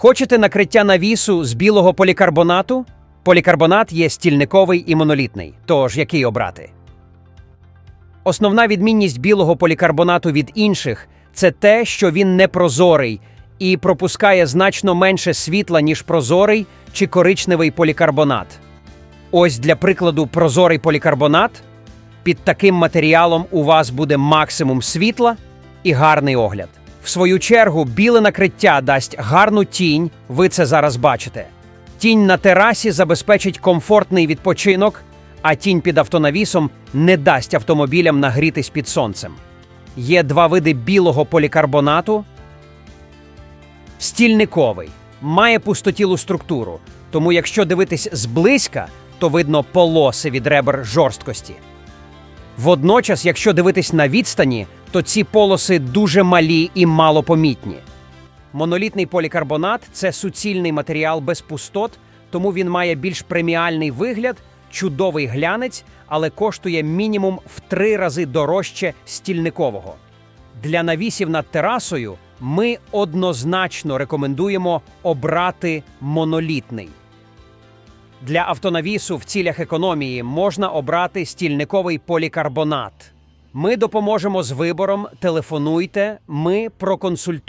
Хочете накриття навісу з білого полікарбонату? Полікарбонат є стільниковий і монолітний. Тож який обрати? Основна відмінність білого полікарбонату від інших це те, що він не прозорий і пропускає значно менше світла, ніж прозорий чи коричневий полікарбонат. Ось для прикладу прозорий полікарбонат. Під таким матеріалом у вас буде максимум світла і гарний огляд. В свою чергу, біле накриття дасть гарну тінь, ви це зараз бачите. Тінь на терасі забезпечить комфортний відпочинок, а тінь під автонавісом не дасть автомобілям нагрітись під сонцем. Є два види білого полікарбонату. Стільниковий має пустотілу структуру, тому якщо дивитись зблизька, то видно полоси від ребер жорсткості. Водночас, якщо дивитись на відстані, то ці полоси дуже малі і малопомітні. Монолітний полікарбонат це суцільний матеріал без пустот, тому він має більш преміальний вигляд, чудовий глянець, але коштує мінімум в три рази дорожче стільникового. Для навісів над терасою ми однозначно рекомендуємо обрати монолітний. Для автонавісу в цілях економії можна обрати стільниковий полікарбонат. Ми допоможемо з вибором. Телефонуйте, ми проконсультуємо.